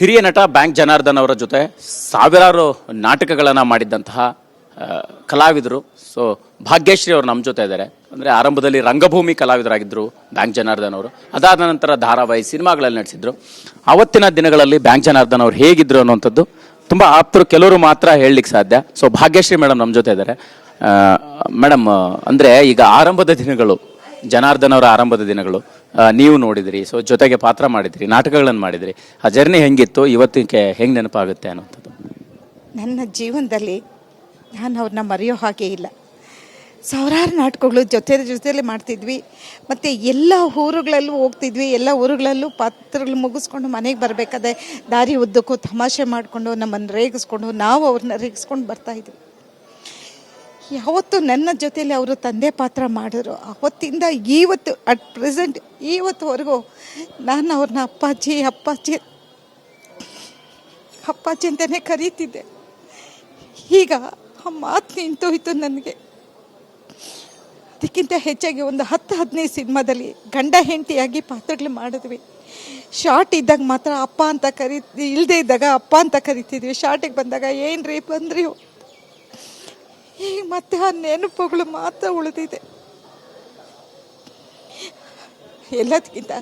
ಹಿರಿಯ ನಟ ಬ್ಯಾಂಕ್ ಜನಾರ್ದನ್ ಅವರ ಜೊತೆ ಸಾವಿರಾರು ನಾಟಕಗಳನ್ನು ಮಾಡಿದ್ದಂತಹ ಕಲಾವಿದರು. ಸೊ ಭಾಗ್ಯಶ್ರೀ ಅವರು ನಮ್ಮ ಜೊತೆ ಇದ್ದಾರೆ. ಅಂದರೆ ಆರಂಭದಲ್ಲಿ ರಂಗಭೂಮಿ ಕಲಾವಿದರಾಗಿದ್ದರು ಬ್ಯಾಂಕ್ ಜನಾರ್ದನ್ ಅವರು. ಅದಾದ ನಂತರ ಧಾರಾವಾಹಿ ಸಿನಿಮಾಗಳಲ್ಲಿ ನಡೆಸಿದ್ರು ಅವತ್ತಿನ ದಿನಗಳಲ್ಲಿ ಬ್ಯಾಂಕ್ ಜನಾರ್ದನ್ ಅವರು ಹೇಗಿದ್ರು ಅನ್ನುವಂಥದ್ದು ತುಂಬ ಆಪ್ತರು ಕೆಲವರು ಮಾತ್ರ ಹೇಳಲಿಕ್ಕೆ ಸಾಧ್ಯ. ಸೊ ಭಾಗ್ಯಶ್ರೀ ಮೇಡಮ್ ನಮ್ಮ ಜೊತೆ ಇದ್ದಾರೆ. ಮೇಡಮ್, ಅಂದರೆ ಈಗ ಆರಂಭದ ದಿನಗಳು ಜನಾರ್ದನ್ ಅವರ ಆರಂಭದ ದಿನಗಳು ನೀವು ನೋಡಿದ್ರಿ, ಸೊ ಜೊತೆಗೆ ಪಾತ್ರ ಮಾಡಿದ್ರಿ, ನಾಟಕಗಳನ್ನು ಮಾಡಿದ್ರಿ. ಆ ಜರ್ನಿ ಹೆಂಗಿತ್ತು, ಇವತ್ತಿಗೆ ಹೆಂಗೆ ನೆನಪಾಗುತ್ತೆ ಅನ್ನೋಂಥದ್ದು ನನ್ನ ಜೀವನದಲ್ಲಿ ನಾನು ಅವ್ರನ್ನ ಮರೆಯೋ ಹಾಗೆ ಇಲ್ಲ. ಸಾವಿರಾರು ನಾಟಕಗಳು ಜೊತೆ ಜೊತೆಯಲ್ಲಿ ಮಾಡ್ತಿದ್ವಿ. ಮತ್ತು ಎಲ್ಲ ಊರುಗಳಲ್ಲೂ ಹೋಗ್ತಿದ್ವಿ, ಎಲ್ಲ ಊರುಗಳಲ್ಲೂ ಪಾತ್ರಗಳು ಮುಗಿಸ್ಕೊಂಡು ಮನೆಗೆ ಬರಬೇಕಾದ್ರೆ ದಾರಿ ಉದ್ದಕ್ಕೂ ತಮಾಷೆ ಮಾಡಿಕೊಂಡು ನಮ್ಮನ್ನು ರೇಗಿಸ್ಕೊಂಡು ನಾವು ಅವ್ರನ್ನ ರೇಗಿಸ್ಕೊಂಡು ಬರ್ತಾಯಿದ್ವಿ ಯಾವತ್ತು ನನ್ನ ಜೊತೆಯಲ್ಲಿ ಅವರು ತಂದೆ ಪಾತ್ರ ಮಾಡಿದ್ರು. ಅವತ್ತಿಂದ ಇವತ್ತು ಅಟ್ ಪ್ರೆಸೆಂಟ್ ಇವತ್ತುವರೆಗೂ ನಾನು ಅವ್ರನ್ನ ಅಪ್ಪಾಜಿ ಅಪ್ಪಾಜಿ ಅಪ್ಪಾಜಿ ಅಂತಲೇ ಕರೀತಿದ್ದೆ. ಈಗ ಆ ಮಾತು ನಿಂತೋಯ್ತು ನನಗೆ. ಅದಕ್ಕಿಂತ ಹೆಚ್ಚಾಗಿ ಒಂದು ಹತ್ತು, ಹದಿನೈದು ಸಿನಿಮಾದಲ್ಲಿ ಗಂಡ ಹೆಂಡತಿಯಾಗಿ ಪಾತ್ರಗಳು ಮಾಡಿದ್ವಿ. ಶಾರ್ಟ್ ಇದ್ದಾಗ ಮಾತ್ರ ಅಪ್ಪ ಅಂತ ಕರಿ ಇಲ್ಲದೇ ಇದ್ದಾಗ ಅಪ್ಪ ಅಂತ ಕರಿತಿದ್ವಿ. ಶಾರ್ಟಿಗೆ ಬಂದಾಗ ಏನು ರೀ ಬಂದ್ರಿ? ಈಗ ಮತ್ತೆ ಆ ನೆನಪುಗಳು ಮಾತ್ರ ಉಳಿದಿದೆ. ಎಲ್ಲದಕ್ಕಿಂತ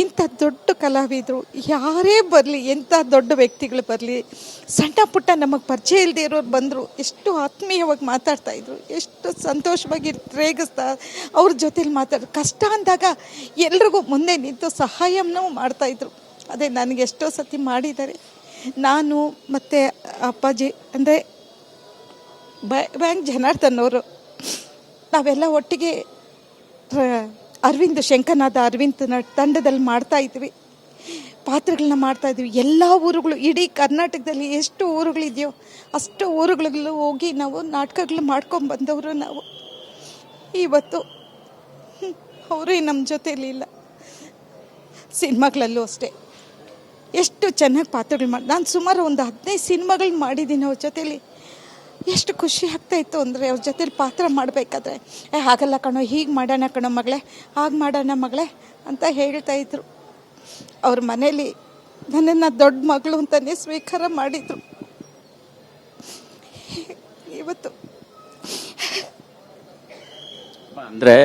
ಇಂಥ ದೊಡ್ಡ ಕಲಾವಿದರು ಯಾರೇ ಬರಲಿ, ಎಂಥ ದೊಡ್ಡ ವ್ಯಕ್ತಿಗಳು ಬರಲಿ, ಸಣ್ಣ ಪುಟ್ಟ ನಮಗೆ ಪರಿಚಯ ಇಲ್ಲದೆ ಇರೋರು ಬಂದರು, ಎಷ್ಟು ಆತ್ಮೀಯವಾಗಿ ಮಾತಾಡ್ತಾ ಇದ್ರು, ಎಷ್ಟು ಸಂತೋಷವಾಗಿ ರೇಗಿಸ್ತಾ ಅವ್ರ ಜೊತೇಲಿ ಮಾತಾಡ ಕಷ್ಟ ಅಂದಾಗ ಎಲ್ರಿಗೂ ಮುಂದೆ ನಿಂತು ಸಹಾಯನೂ ಮಾಡ್ತಾಯಿದ್ರು ಅದೇ ನನಗೆ ಎಷ್ಟೋ ಸತಿ ಮಾಡಿದ್ದಾರೆ. ನಾನು ಮತ್ತು ಅಪ್ಪಾಜಿ, ಅಂದರೆ ಬ್ಯಾಂಕ್ ಜನಾರ್ದನ್ ಅವರು ನಾವೆಲ್ಲ ಒಟ್ಟಿಗೆ ಅರವಿಂದ್ ಶಂಕನಾದ ಅರವಿಂದ್ ತಂಡದಲ್ಲಿ ಮಾಡ್ತಾ ಇದ್ವಿ. ಪಾತ್ರಗಳನ್ನ ಮಾಡ್ತಾ ಇದ್ವಿ. ಎಲ್ಲ ಊರುಗಳು, ಇಡೀ ಕರ್ನಾಟಕದಲ್ಲಿ ಎಷ್ಟು ಊರುಗಳಿದೆಯೋ ಅಷ್ಟು ಊರುಗಳಲ್ಲೂ ಹೋಗಿ ನಾವು ನಾಟಕಗಳು ಮಾಡ್ಕೊಂಡು ಬಂದವರು ನಾವು. ಇವತ್ತು, ಅವರೇ ನಮ್ಮ ಜೊತೆಯಲ್ಲಿಲ್ಲ ಇಲ್ಲ. ಸಿನಿಮಾಗಳಲ್ಲೂ ಅಷ್ಟೇ. ಎಷ್ಟು ಚೆನ್ನಾಗಿ ಪಾತ್ರಗಳು ಮಾಡಿ, ನಾನು ಸುಮಾರು ಒಂದು ಹದಿನೈದು ಸಿನಿಮಾಗಳು ಮಾಡಿದ್ದೀನಿ ಅವ್ರ ಜೊತೇಲಿ. ಎಷ್ಟು ಖುಷಿ ಆಗ್ತಾ ಇತ್ತು ಅಂದರೆ ಅವ್ರ ಜೊತೆ ಪಾತ್ರ ಮಾಡಬೇಕಾದ್ರೆ, ಏ, ಹಾಗಲ್ಲ ಕಣೋ, ಹೀಗೆ ಮಾಡೋಣ ಕಣೋ ಮಗಳೇ, ಹಾಗೆ ಮಾಡೋಣ ಮಗಳೇ ಅಂತ ಹೇಳ್ತಾ ಇದ್ರು ಅವ್ರ ಮನೇಲಿ ನನ್ನನ್ನು ದೊಡ್ಡ ಮಗಳು ಅಂತಲೇ ಸ್ವೀಕಾರ ಮಾಡಿದರು. ಇವತ್ತು ಅಂದರೆ